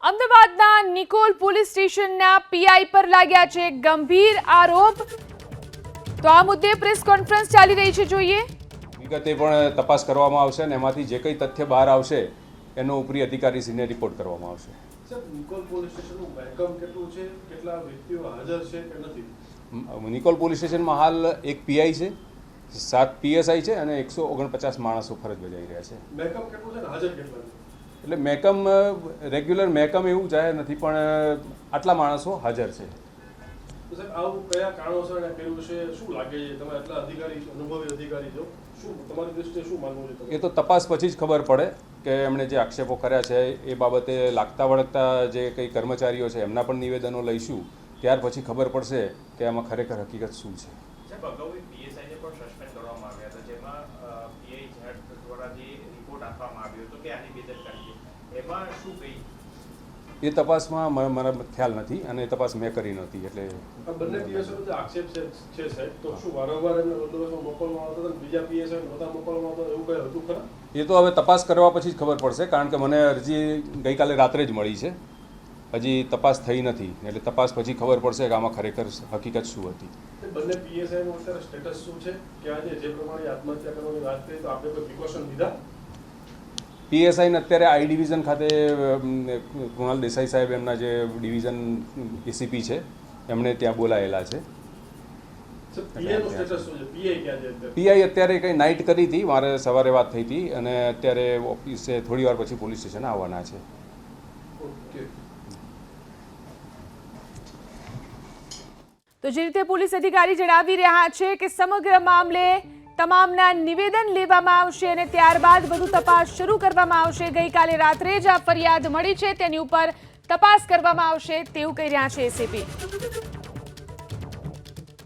અમદાવાદના નિકોલ પોલીસ સ્ટેશનના પીઆઈ પર લાગ્યા છે ગંભીર આરોપ. તો આ મુદ્દે પ્રેસ કોન્ફરન્સ ચાલી રહી છે જોઈએ. વિગતે પણ તપાસ કરવામાં આવશે અને એમાંથી જે કંઈ તથ્ય બહાર આવશે એનો ઉપરી અધિકારીશ્રીને રિપોર્ટ કરવામાં આવશે. નિકોલ પોલીસ સ્ટેશનનું બેકઅપ કેટલું છે? કેટલા વ્યક્તિઓ હાજર છે કે નથી? મ- નિકોલ પોલીસ સ્ટેશનમાં હાલ એક પીઆઈ છે સાત પીએસઆઈ છે અને એકસો ઓગણપચાસ માણસો ફરજ બજાવી રહ્યા છે. બેકઅપ કેટલું છે હાજર કેટલા છે? એટલે મહેકમ રેગ્યુલર મેકમ એવું જાહેર નથી પણ આટલા માણસો હાજર છે. આવું કયા કારણોસર કર્યું છે શું લાગે છે? તમે એટલા અધિકારી અનુભવી અધિકારી છો શું તમારી દૃષ્ટિએ શું માનવું છે એ તો તપાસ પછી જ ખબર પડે કે એમણે જે આક્ષેપો કર્યા છે એ બાબતે લાગતા વળગતા જે કંઈ કર્મચારીઓ છે એમના પણ નિવેદનો લઈશું. ત્યાર પછી ખબર પડશે કે આમાં ખરેખર હકીકત શું છે. દ્વારા જે રિપોર્ટ આપવામાં આવ્યો હતો કે આની બેદરકારી છે. એમાં શું કહી? એ તપાસમાં મને ખ્યાલ નથી અને એ તપાસ મેં કરી નહોતી એટલે બંને પીએસઓ આક્ષેપ છે છે સાહેબ તો શું વારંવાર એમને બંદોબસ્તમાં મોકલવામાં આવતા હતા બીજા પીએસઓ નહોતા મોકલવામાં આવતા એવું કંઈ હતું ખરા? એ તો હવે તપાસ કરવા પછી જ ખબર પડશે કારણ કે મને અરજી ગઈકાલે રાત્રે જ મળી છે. હજી તપાસ થઈ નથી. એટલે તપાસ પછી ખબર પડશે કે આમાં ખરેખર હકીકત શું હતી. બંને પીએસઆઈ નો અત્યારે સ્ટેટસ શું છે? કે આજે જે પ્રમાણે આત્મહત્યા કરવાની વાત કરી તો આપણે કોઈ પ્રિકોશન લીધા? પીએસઆઈને અત્યારે આઈ ડિવિઝન ખાતે કૃણાલ દેસાઈ સાહેબ એમના જે ડિવિઝન એસીપી છે એમણે ત્યાં બોલાયેલા છે. પીઆઈ અત્યારે? કંઈ નાઇટ કરી હતી મારે સવારે વાત થઈ હતી અને અત્યારે ઓફિસે થોડી વાર પછી પોલીસ સ્ટેશન આવવાના છે. ઓકે. તો જે રીતે પોલીસ અધિકારી જણાવી રહ્યા છે કે સમગ્ર મામલે તમામના નિવેદન લેવામાં આવશે અને ત્યારબાદ વધુ તપાસ શરૂ કરવામાં આવશે. ગઈકાલે રાત્રે જ આ ફરિયાદ મળી છે. તેની ઉપર તપાસ કરવામાં આવશે તેવું કહી રહ્યા છે એસીપી